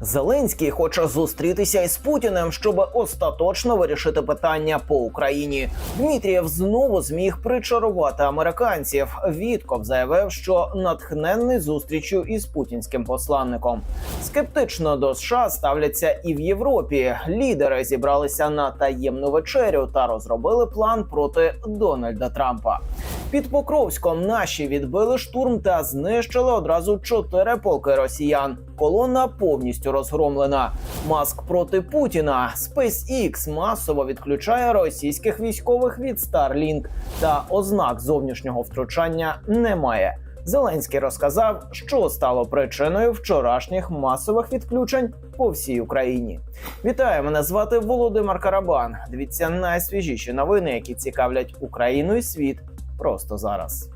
Зеленський хоче зустрітися із Путіним, щоб остаточно вирішити питання по Україні. Дмитрієв знову зміг причарувати американців. Вітков заявив, що натхненний зустрічю із путінським посланником. Скептично до США ставляться і в Європі. Лідери зібралися на таємну вечерю та розробили план проти Дональда Трампа. Під Покровськом наші відбили штурм та знищили одразу чотири полки росіян. Колона повністю розгромлена. Маск проти Путіна. SpaceX масово відключає російських військових від Starlink. Та ознак зовнішнього втручання немає. Зеленський розказав, що стало причиною вчорашніх масових відключень по всій Україні. Вітаю, мене звати Володимир Карабан. Дивіться найсвіжіші новини, які цікавлять Україну і світ просто зараз.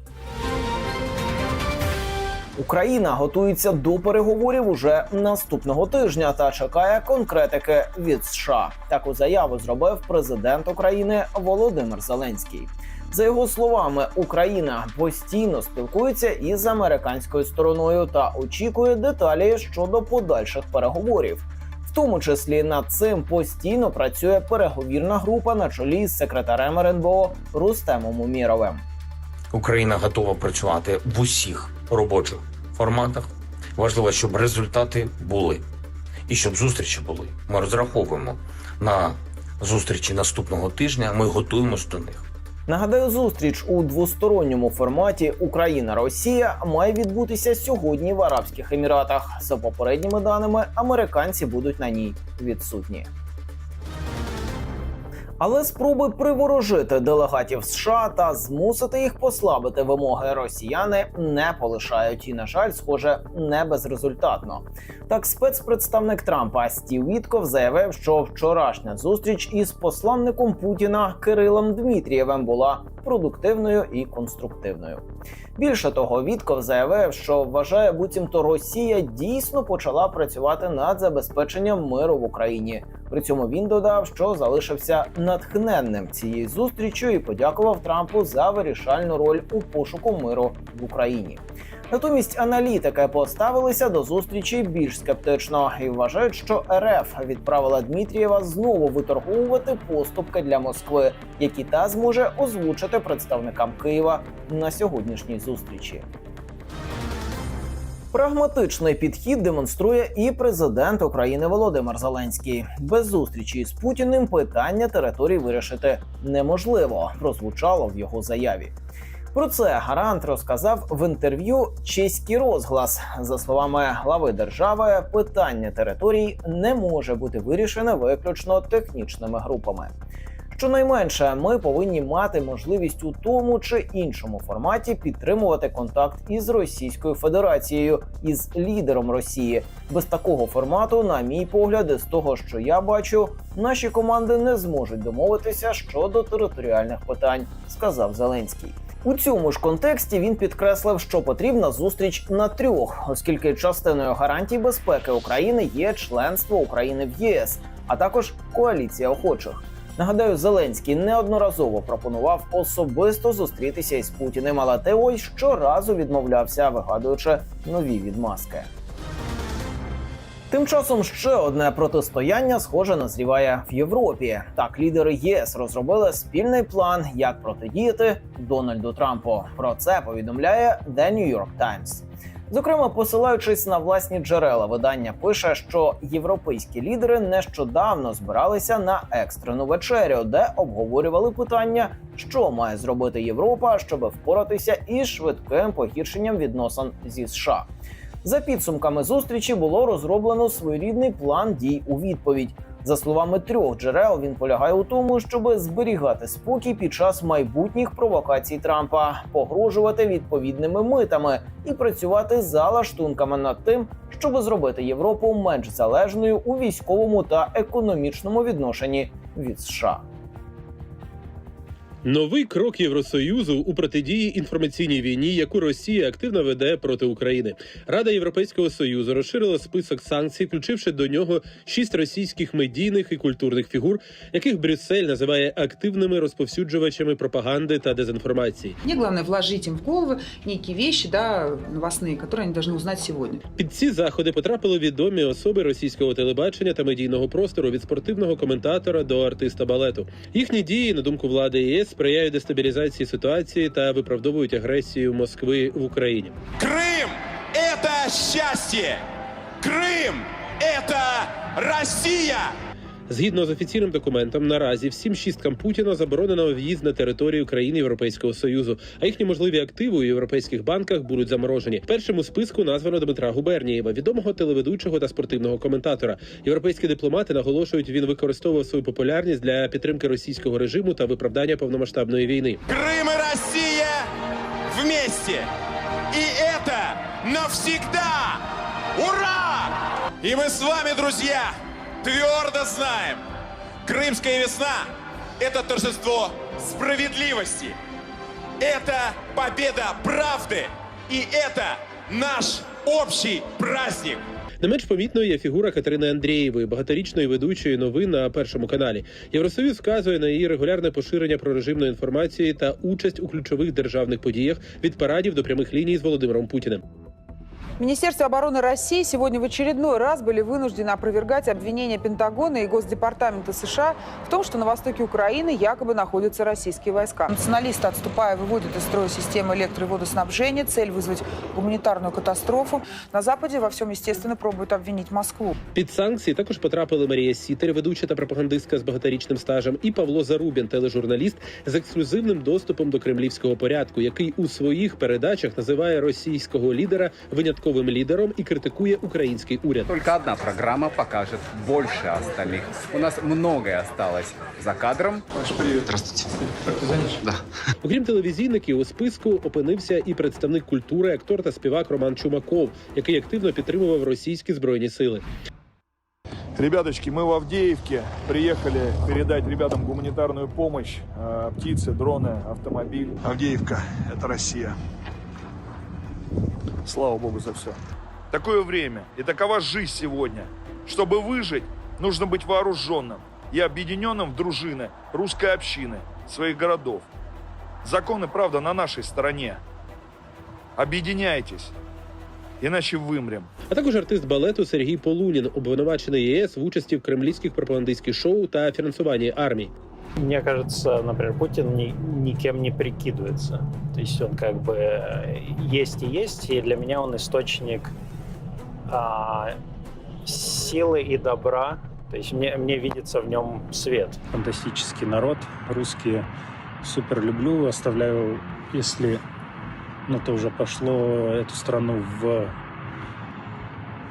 Україна готується до переговорів уже наступного тижня та чекає конкретики від США. Таку заяву зробив президент України Володимир Зеленський. За його словами, Україна постійно спілкується із американською стороною та очікує деталі щодо подальших переговорів. В тому числі над цим постійно працює переговірна група на чолі з секретарем РНБО Рустемом Уміровим. Україна готова працювати в усіх робочих форматах. Важливо, щоб результати були і щоб зустрічі були. Ми розраховуємо на зустрічі наступного тижня. Ми готуємось до них. Нагадаю, зустріч у двосторонньому форматі Україна-Росія має відбутися сьогодні в Арабських Еміратах. За попередніми даними, американці будуть на ній відсутні. Але спроби приворожити делегатів США та змусити їх послабити вимоги росіяни не полишають і, на жаль, схоже, не безрезультатно. Так, спецпредставник Трампа Стів Вітков заявив, що вчорашня зустріч із посланником Путіна Кирилом Дмитрієвим була продуктивною і конструктивною. Більше того, Вітков заявив, що вважає, буцімто Росія дійсно почала працювати над забезпеченням миру в Україні. При цьому він додав, що залишився натхненним цією зустрічю і подякував Трампу за вирішальну роль у пошуку миру в Україні. Натомість аналітики поставилися до зустрічі більш скептично і вважають, що РФ відправила Дмитрієва знову виторговувати поступки для Москви, які та зможе озвучити представникам Києва на сьогоднішній зустрічі. Прагматичний підхід демонструє і президент України Володимир Зеленський. Без зустрічі з Путіним питання територій вирішити неможливо. Прозвучало в його заяві. Про це гарант розказав в інтерв'ю Чеський розглас. За словами глави держави, питання територій не може бути вирішене виключно технічними групами. Щонайменше, ми повинні мати можливість у тому чи іншому форматі підтримувати контакт із Російською Федерацією, із лідером Росії. Без такого формату, на мій погляд, з того, що я бачу, наші команди не зможуть домовитися щодо територіальних питань, сказав Зеленський. У цьому ж контексті він підкреслив, що потрібна зустріч на трьох, оскільки частиною гарантій безпеки України є членство України в ЄС, а також коаліція охочих. Нагадаю, Зеленський неодноразово пропонував особисто зустрітися із Путіним, але ось щоразу відмовлявся, вигадуючи нові відмазки. Тим часом ще одне протистояння схоже назріває в Європі. Так, лідери ЄС розробили спільний план, як протидіяти Дональду Трампу. Про це повідомляє The New York Times. Зокрема, посилаючись на власні джерела, видання пише, що європейські лідери нещодавно збиралися на екстрену вечерю, де обговорювали питання, що має зробити Європа, щоб впоратися із швидким погіршенням відносин зі США. За підсумками зустрічі було розроблено своєрідний план дій у відповідь. За словами трьох джерел, він полягає у тому, щоб зберігати спокій під час майбутніх провокацій Трампа, погрожувати відповідними митами і працювати за лаштунками над тим, щоб зробити Європу менш залежною у військовому та економічному відношенні від США. Новий крок Євросоюзу у протидії інформаційній війні, яку Росія активно веде проти України. Рада Європейського союзу розширила список санкцій, включивши до нього шість російських медійних і культурних фігур, яких Брюссель називає активними розповсюджувачами пропаганди та дезінформації. Мне главное вложить им в головы некие вещи, да, новостные, которые они должны узнать сегодня. Під ці заходи потрапили відомі особи російського телебачення та медійного простору від спортивного коментатора до артиста балету. Їхні дії, на думку влади ЄС, сприяють дестабілізації ситуації та виправдовують агресію Москви в Україні. Крым – это счастье! Крым – это Россия! Згідно з офіційним документом, наразі всім шісткам Путіна заборонено в'їзд на територію країн Європейського союзу, а їхні можливі активи у європейських банках будуть заморожені. Першим у списку названо Дмитра Губернієва, відомого телеведучого та спортивного коментатора. Європейські дипломати наголошують, він використовував свою популярність для підтримки російського режиму та виправдання повномасштабної війни. Крым и Россия вместе! И это навсегда! Ура! И мы с вами, друзья, твердо знаем, Крымская весна – это торжество справедливости, это победа правды, и это наш общий праздник. Не менш помітною є фігура Катерини Андрієвої, багаторічної ведучої новин на першому каналі. Євросоюз вказує на її регулярне поширення прорежимної інформації та участь у ключових державних подіях від парадів до прямих ліній з Володимиром Путіним. Министерство обороны России сегодня в очередной раз были вынуждены опровергать обвинения Пентагона и Госдепартамента США в том, что на востоке Украины якобы находятся российские войска. Националисты, отступая, выводят из строя системы электро- и водоснабжения. Цель вызвать гуманитарную катастрофу. На Западе во всем, естественно, пробуют обвинить Москву. Під санкції також потрапили Марія Сітер, ведуча та пропагандистка з багаторічним стажем, і Павло Зарубін, тележурналіст з ексклюзивним доступом до кремлівського порядку, який у своїх передачах називає російського лідера винятковим лідером і критикує український уряд. Только одна программа покажет больше остальных. У нас многое осталось за кадром. Окрім телевізійників, у списку опинився і представник культури, актор та співак Роман Чумаков, який активно підтримував російські збройні сили. Ребяточки, мы в Авдеевке приехали передать ребятам гуманитарную помощь. Э, Птицы, дроны, автомобиль. Авдеевка – это Россия. Слава Богу за все. Такое время и такова жизнь сегодня. Чтобы выжить, нужно быть вооруженным и объединенным в дружины русской общины, своих городов. Законы, правда, на нашей стороне. Объединяйтесь, иначе вымрем. А також артист балету Сергій Полунін, обвинувачений єС в участі в кремлівських пропагандистських шоу та фінансуванні армії. Мне кажется, например, Путин ни, никем не прикидывается. То есть он как бы э, есть и есть, и для меня он источник а, силы и добра. То есть мне, мне видится в нем свет. фантастический народ, русские. Супер люблю, оставляю, если на то уже пошло, эту страну в,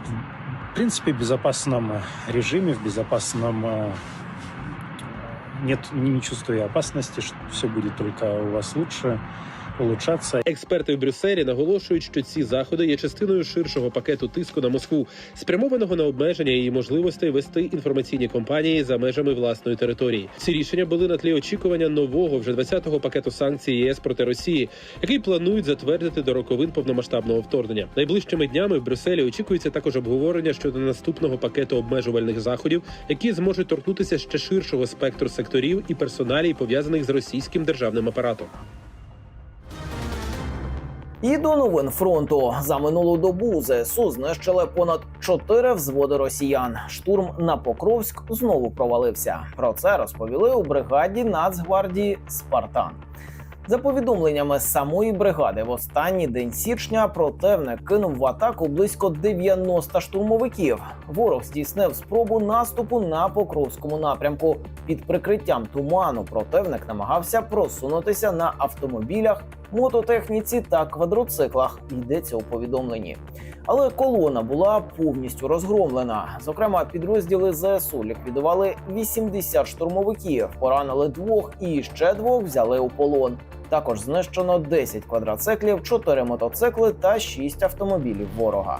в принципе, безопасном режиме, в безопасном... Нет, не, чувствую опасности, что все будет только у вас лучше, улучшаться. Експерти в Брюсселі наголошують, що ці заходи є частиною ширшого пакету тиску на Москву, спрямованого на обмеження її можливостей вести інформаційні кампанії за межами власної території. Ці рішення були на тлі очікування нового вже 20-го пакету санкцій ЄС проти Росії, який планують затвердити до роковин повномасштабного вторгнення. Найближчими днями в Брюсселі очікується також обговорення щодо наступного пакету обмежувальних заходів, які зможуть торкнутися ще ширшого спектру секторів і персоналій, пов'язаних з російським державним апаратом. І до новин фронту за минулу добу ЗСУ знищили понад чотири взводи росіян. Штурм на Покровськ знову провалився. Про це розповіли у бригаді Нацгвардії Спартан. За повідомленнями самої бригади, в останній день січня противник кинув в атаку близько 90 штурмовиків. Ворог здійснив спробу наступу на Покровському напрямку. Під прикриттям туману противник намагався просунутися на автомобілях, мототехніці та квадроциклах. Йдеться у повідомленні. Але колона була повністю розгромлена. Зокрема, підрозділи ЗСУ ліквідували 80 штурмовиків, поранили двох і ще двох взяли у полон. Також знищено 10 квадроциклів, 4 мотоцикли та 6 автомобілів ворога.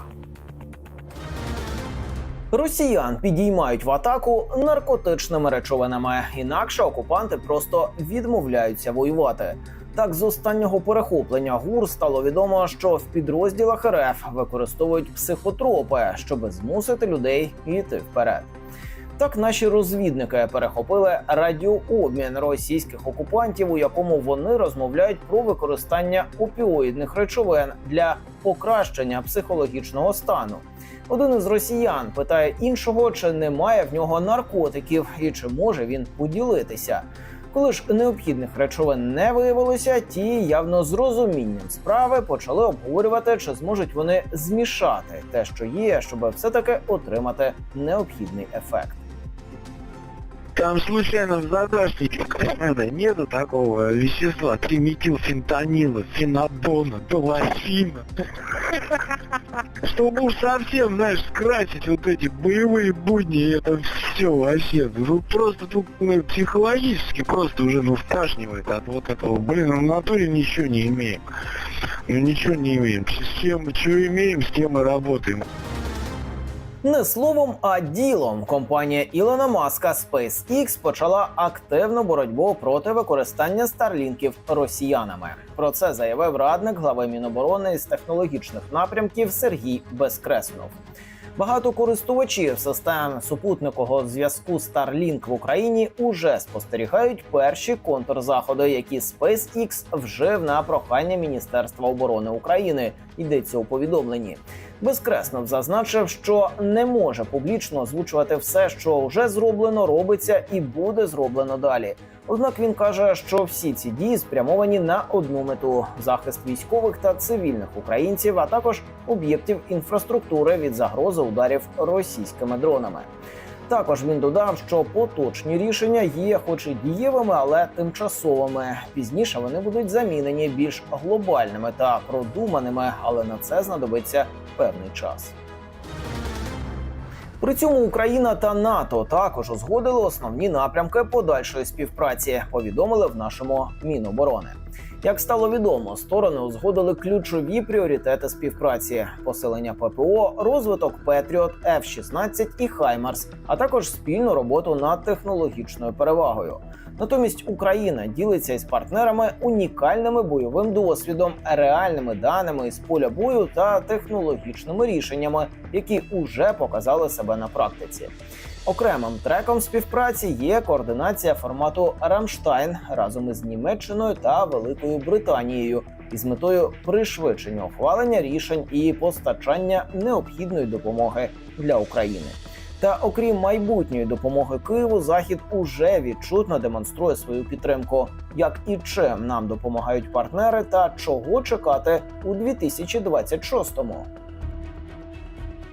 Росіян підіймають в атаку наркотичними речовинами. Інакше окупанти просто відмовляються воювати. Так, з останнього перехоплення ГУР стало відомо, що в підрозділах РФ використовують психотропи, щоб змусити людей йти вперед. Так, наші розвідники перехопили радіообмін російських окупантів, у якому вони розмовляють про використання опіоїдних речовин для покращення психологічного стану. Один із росіян питає іншого, чи немає в нього наркотиків і чи може він поділитися. Коли ж необхідних речовин не виявилося, ті явно з розумінням справи почали обговорювати, чи зможуть вони змішати те, що є, щоб все таки отримати необхідний ефект. Там случайно в загашнике Кремена нету такого вещества, триметилфентанила, фенобона, палафина. Чтобы уж совсем, знаешь, скрасить вот эти боевые будни, это все вообще. Ну просто тут ну, психологически просто уже ну вташнивает от вот этого. Блин, ну, в натуре ничего не имеем. Ну ничего не имеем. С чем, что имеем, с тем и работаем. Не словом, а ділом компанія Ілона Маска SpaceX почала активну боротьбу проти використання старлінків росіянами. Про це заявив радник глави Міноборони з технологічних напрямків Сергій Безкреснов. Багато користувачів систем супутникового зв'язку Starlink в Україні уже спостерігають перші контрзаходи, які SpaceX вжив на прохання Міністерства оборони України. Йдеться у повідомленні. Безкреснов зазначив, що не може публічно озвучувати все, що вже зроблено, робиться і буде зроблено далі. Однак він каже, що всі ці дії спрямовані на одну мету захист військових та цивільних українців, а також об'єктів інфраструктури від загрози ударів російськими дронами. Також він додав, що поточні рішення є, хоч і дієвими, але тимчасовими. Пізніше вони будуть замінені більш глобальними та продуманими, але на це знадобиться певний час. При цьому Україна та НАТО також узгодили основні напрямки подальшої співпраці. Повідомили в нашому Міноборони. Як стало відомо, сторони узгодили ключові пріоритети співпраці: посилення ППО, розвиток Петріот, F-16 і Хаймарс, а також спільну роботу над технологічною перевагою. Натомість Україна ділиться із партнерами унікальними бойовим досвідом, реальними даними із поля бою та технологічними рішеннями, які уже показали себе на практиці. Окремим треком співпраці є координація формату Рамштайн разом із Німеччиною та Великою Британією із метою пришвидшення ухвалення рішень і постачання необхідної допомоги для України. Та окрім майбутньої допомоги Києву, Захід уже відчутно демонструє свою підтримку. Як і чим нам допомагають партнери, та чого чекати у 2026-му.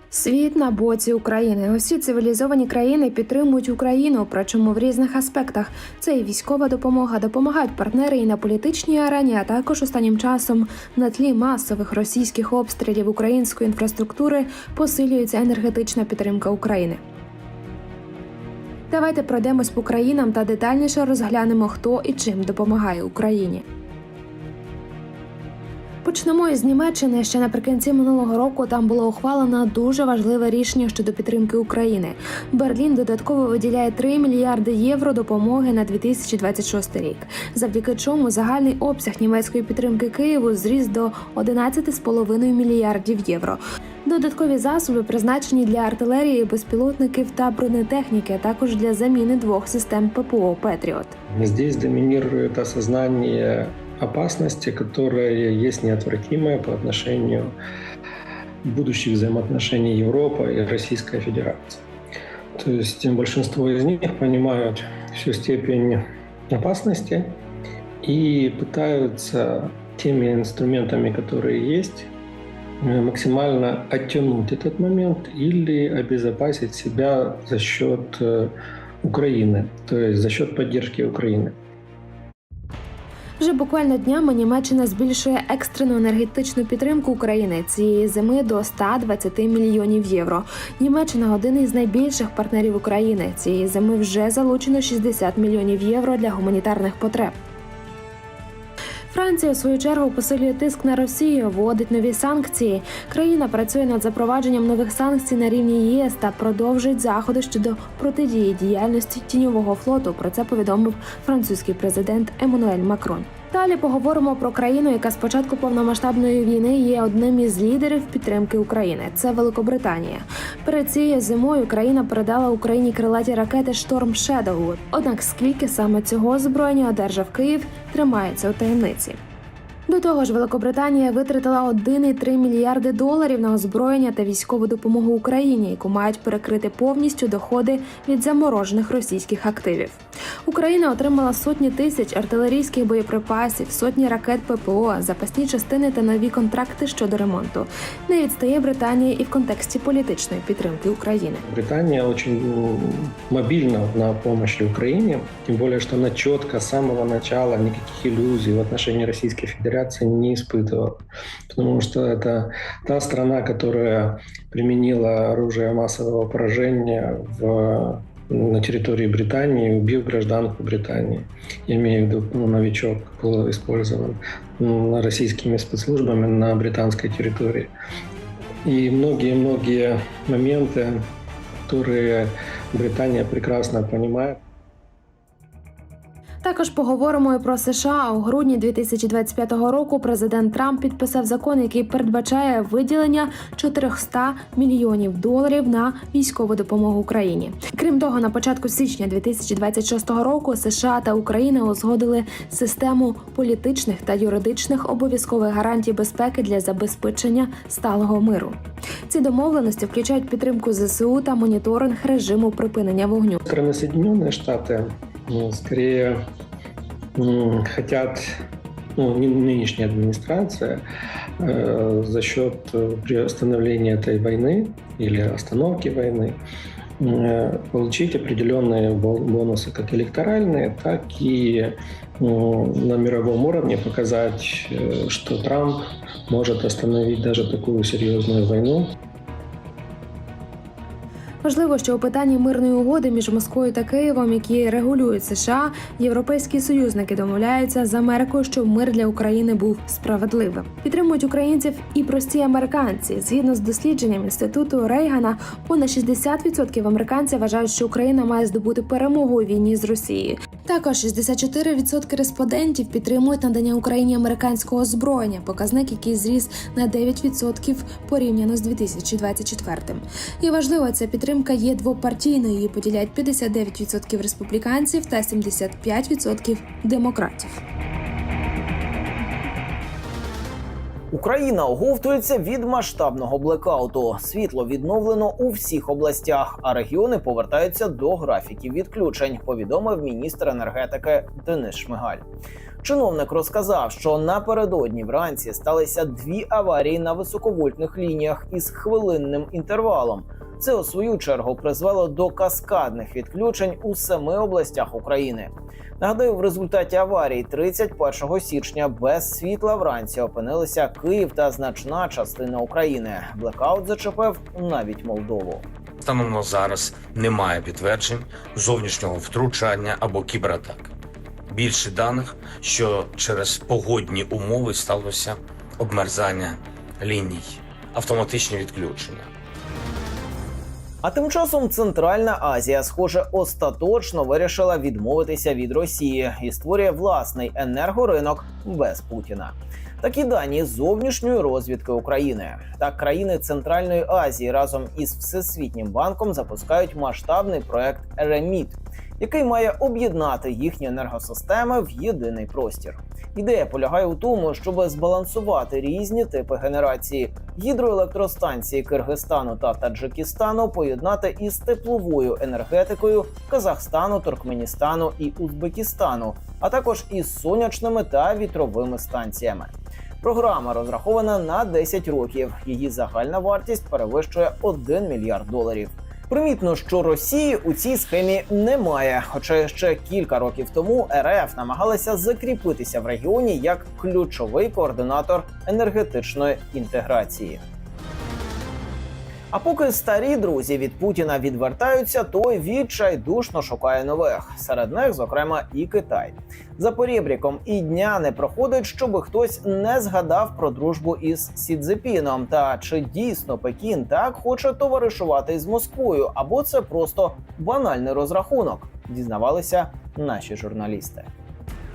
Світ на боці України. Усі цивілізовані країни підтримують Україну, причому в різних аспектах. Це і військова допомога, допомагають партнери і на політичній арені, а також останнім часом на тлі масових російських обстрілів української інфраструктури посилюється енергетична підтримка України. Давайте пройдемось по країнам та детальніше розглянемо, хто і чим допомагає Україні. Почнемо із Німеччини. Ще наприкінці минулого року там було ухвалено дуже важливе рішення щодо підтримки України. Берлін додатково виділяє 3 мільярди євро допомоги на 2026 рік, завдяки чому загальний обсяг німецької підтримки Києву зріс до 11,5 мільярдів євро. Додаткові засоби призначені для артилерії, безпілотників та бронетехніки, а також для заміни двох систем ППО Петріот. Здесь доминирует осознание опасности, которая есть неотвратимая по отношению будущих взаимоотношений Европы и Российской Федерации. То есть большинство из них понимают всю степень опасности и пытаются теми инструментами, которые есть, э, максимально оттянуть этот момент или обезопасить себя за счет э, Украины, то есть за счет поддержки Украины. Вже буквально днями Німеччина збільшує екстрену енергетичну підтримку України цієї зими до 120 мільйонів євро. Німеччина один із найбільших партнерів України. Цієї зими вже залучено 60 мільйонів євро для гуманітарних потреб. Франція у свою чергу посилює тиск на Росію, вводить нові санкції. Країна працює над запровадженням нових санкцій на рівні ЄС та продовжують заходи щодо протидії діяльності тіньового флоту. Про це повідомив французький президент Еммануель Макрон. Далі поговоримо про країну, яка з початку повномасштабної війни є одним із лідерів підтримки України. Це Великобританія. Перед цією зимою країна передала Україні крилаті ракети Шторм Шедоу. Однак скільки саме цього озброєння одержав Київ, тримається у таємниці. До того ж, Великобританія витратила 1,3 мільярди доларів на озброєння та військову допомогу Україні, яку мають перекрити повністю доходи від заморожених російських активів. Україна отримала сотні тисяч артилерійських боєприпасів, сотні ракет ППО, запасні частини та нові контракти щодо ремонту. Не відстає Британія і в контексті політичної підтримки України. Британия очень м, мобильна на помощи Украине, тем более, что она четко с самого начала никаких иллюзий в отношении Российской Федерации не испытывала. Потому что это та страна, которая применила оружие массового поражения в на территории Британии, убив гражданку Британии. Я имею в виду, ну, новичок был использован м, российскими спецслужбами на британской территории. И многие-многие моменты, которые Британия прекрасно понимает. Також поговоримо і про США. У грудні 2025 року президент Трамп підписав закон, який передбачає виділення 400 мільйонів доларів на військову допомогу Україні. Крім того, на початку січня 2026 року США та Україна узгодили систему політичних та юридичних обов'язкових гарантій безпеки для забезпечення сталого миру. Ці домовленості включають підтримку ЗСУ та моніторинг режиму припинення вогню. Стороны Соединенные Штаты ну, скорее м, хотят, ну, ны- нынешняя администрация э, за счет э, приостановления этой войны или остановки войны э, получить определенные бо- бонусы, как электоральные, так и м, на мировом уровне показать, э, что Трамп может остановить даже такую серьезную войну, Важливо, що у питанні мирної угоди між Москвою та Києвом, які регулюють США, європейські союзники домовляються з Америкою, щоб мир для України був справедливим. Підтримують українців і прості американці. Згідно з дослідженням інституту Рейгана, понад 60% американців вважають, що Україна має здобути перемогу у війні з Росією. Також 64% респондентів підтримують надання Україні американського озброєння, показник, який зріс на 9% порівняно з 2024. І важливо, ця підтримка є двопартійною. Її поділяють 59% республіканців та 75% демократів. Україна оговтується від масштабного блекауту. Світло відновлено у всіх областях, а регіони повертаються до графіків відключень. Повідомив міністр енергетики Денис Шмигаль. Чиновник розказав, що напередодні вранці сталися дві аварії на високовольтних лініях із хвилинним інтервалом. Це у свою чергу призвело до каскадних відключень у семи областях України. Нагадаю, в результаті аварії 31 січня без світла вранці опинилися Київ та значна частина України. Блекаут зачепив навіть Молдову. Станом на зараз немає підтверджень зовнішнього втручання або кібератак. Більше даних, що через погодні умови сталося обмерзання ліній, автоматичні відключення. А тим часом Центральна Азія, схоже, остаточно вирішила відмовитися від Росії і створює власний енергоринок без Путіна. Такі дані зовнішньої розвідки України. Так, країни Центральної Азії разом із Всесвітнім банком запускають масштабний проект Реміт, який має об'єднати їхні енергосистеми в єдиний простір. Ідея полягає у тому, щоб збалансувати різні типи генерації гідроелектростанції Киргизстану та Таджикистану поєднати із тепловою енергетикою Казахстану, Туркменістану і Узбекистану, а також із сонячними та вітровими станціями. Програма розрахована на 10 років. Її загальна вартість перевищує 1 мільярд доларів. Примітно, що Росії у цій схемі немає. Хоча ще кілька років тому РФ намагалася закріпитися в регіоні як ключовий координатор енергетичної інтеграції. А поки старі друзі від Путіна відвертаються, той відчайдушно шукає нових. Серед них, зокрема, і Китай. За порібріком і дня не проходить, щоб хтось не згадав про дружбу із Сі Цзепіном. Та чи дійсно Пекін так хоче товаришувати з Москвою, або це просто банальний розрахунок? Дізнавалися наші журналісти.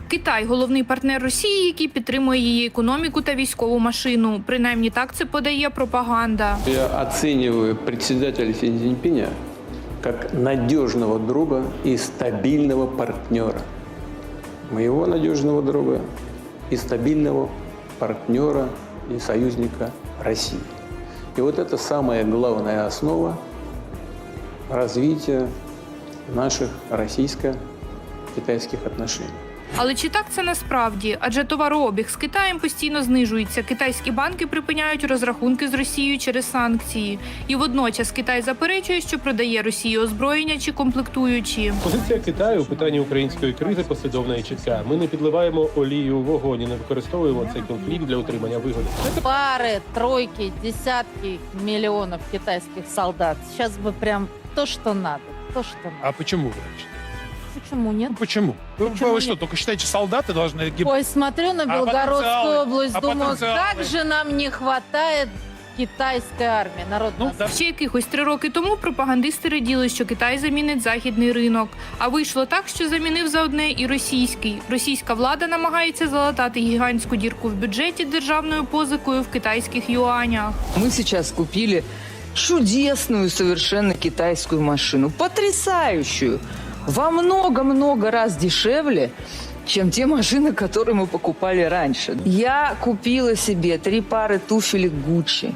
Китай головний партнер Росії, який підтримує її економіку та військову машину. Принаймні так це подає пропаганда. Я оцениваю председателя Си Цзиньпиня как надежного друга и стабильного партнера. Моего надежного друга и стабильного партнера и союзника России. И вот это самая главная основа развития наших российско-китайских отношений. Але чи так це насправді? Адже товарообіг з Китаєм постійно знижується. Китайські банки припиняють розрахунки з Росією через санкції. І водночас Китай заперечує, що продає Росії озброєння чи комплектуючі. Позиція Китаю у питанні української кризи послідовна і чітка. Ми не підливаємо олію у вогонь і не використовуємо цей конфлікт для отримання вигоди. Пары, тройки, десятки миллионов китайских солдат. Сейчас бы прям то, что надо. То, что надо. А почему вы раньше? Почему нет? Почему? Вы, Почему вы что, нет? только считаете, солдаты должны гибнуть? Ой, смотрю на А Белгородскую потенциалы? область, А думаю, потенциалы? как же нам не хватает китайской армии, народной Ще якихось три роки тому пропагандисти раділи, що Китай замінить західний ринок. А вийшло так, що замінив за одне і російський. Російська влада намагається залатати гігантську дірку в бюджеті державною позикою в китайських юанях. Мы сейчас купили чудесную совершенно китайскую машину, потрясающую, Во много-много раз дешевле, чем те машины, которые мы покупали раньше. Я купила себе три пары туфелек Гуччи.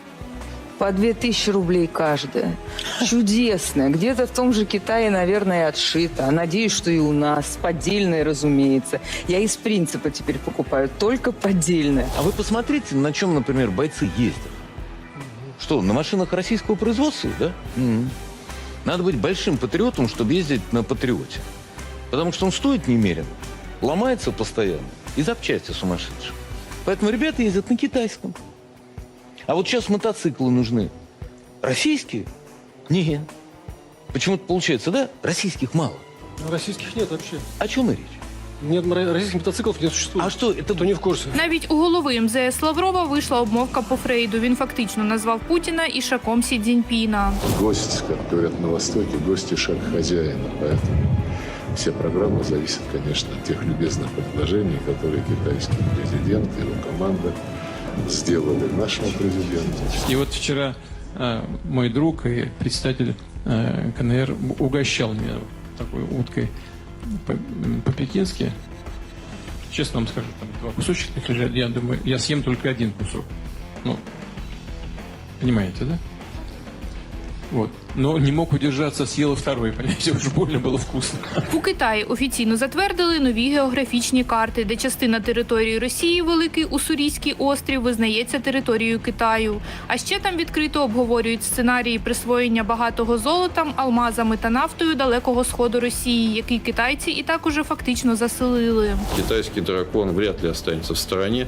По 2000 рублей каждая. Чудесная. Где-то в том же Китае, наверное, отшита. Надеюсь, что и у нас. Поддельная, разумеется. Я из принципа теперь покупаю только поддельное. А вы посмотрите, на чем, например, бойцы ездят. Что, на машинах российского производства, да? М. Надо быть большим патриотом, чтобы ездить на патриоте. Потому что он стоит немерено, ломается постоянно и запчасти сумасшедшие. Поэтому ребята ездят на китайском. А вот сейчас мотоциклы нужны. Российские? Нет. Почему-то получается, да, российских мало. Российских нет вообще. О чем и речь? Нет, м- российских мотоциклов не существует. А что, это... Кто не в курсе? Навіть у голови МЗС Лаврова вийшла обмовка по Фрейду. Він фактично назвав Путіна ішаком Сі Цзіньпіна. Гость, как говорят на Востоке, гость и шаг хозяина. Поэтому все программы зависят, конечно, от тех любезных предложений, которые китайский президент и его команда сделали нашему президенту. И вот вчера э, мой друг и председатель э, КНР угощал меня такой уткой по- м, По-пекински. Честно вам скажу, там два кусочка лежат. Я думаю, я съем только один кусок. Ну, понимаете, да? Вот. Но не мог удержаться, съел и второй, понимаете, уж больно было вкусно. У Китаї офіційно затвердили нові географічні карти, де частина території Росії, Великий Уссурійський острів, визнається територією Китаю. А ще там відкрито обговорюють сценарії присвоєння багатого золотом, алмазами та нафтою далекого сходу Росії, який китайці і так уже фактично заселили. Китайский дракон вряд ли останется в стороне,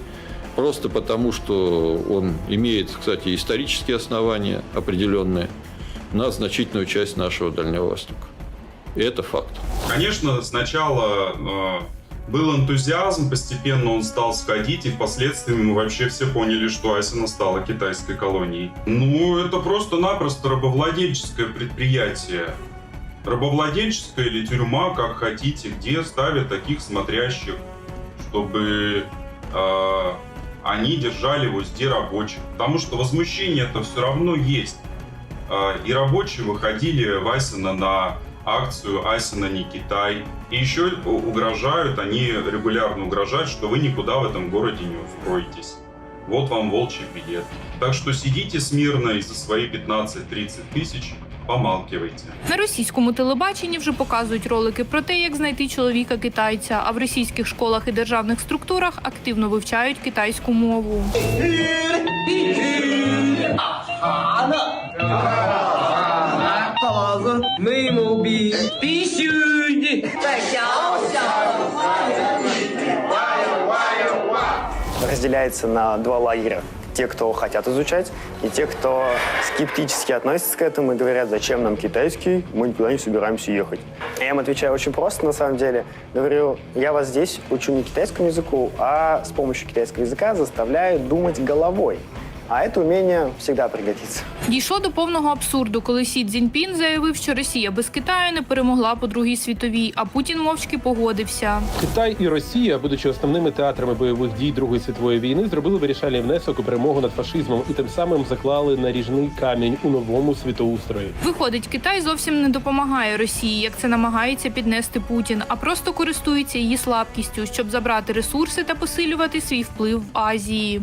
просто потому что он имеет, кстати, исторические основания определенные На значительную часть нашего Дальнего Востока. И это факт. Конечно, сначала э, был энтузиазм, постепенно он стал сходить, и впоследствии мы вообще все поняли, что Асина стала китайской колонией. Ну, это просто-напросто рабовладельческое предприятие. Рабовладельческая или тюрьма, как хотите, где ставят таких смотрящих, чтобы э, они держали в узде рабочих. Потому что возмущение это все равно есть. Э, и рабочие выходили в Асина на акцию Асина не Китай. И еще угрожают, они регулярно угрожают, что вы никуда в этом городе не устроитесь. Вот вам волчий билет. Так что сидите смирно и за свои 15-30 тысяч помалкивайте. На російському телебаченні вже показують ролики про те, як знайти чоловіка китайця. А в російських школах і державних структурах активно вивчають китайську мову. Разделяется на два лагеря. те, кто хотят изучать, и те, кто скептически относятся к этому и говорят, зачем нам китайский, мы никуда не собираемся ехать. Я им отвечаю очень просто, на самом деле. Говорю, я вас здесь учу не китайскому языку, а с помощью китайского языка заставляю думать головой. А это умение всегда пригодится. Дійшло до повного абсурду, коли Сі Цзіньпін заявив, що Росія без Китаю не перемогла по другій світовій, а Путін мовчки погодився. Китай і Росія, будучи основними театрами бойових дій Другої світової війни, зробили вирішальний внесок у перемогу над фашизмом і тим самим заклали наріжний камінь у новому світоустрої. Виходить, Китай зовсім не допомагає Росії, як це намагається піднести Путін, а просто користується її слабкістю, щоб забрати ресурси та посилювати свій вплив в Азії.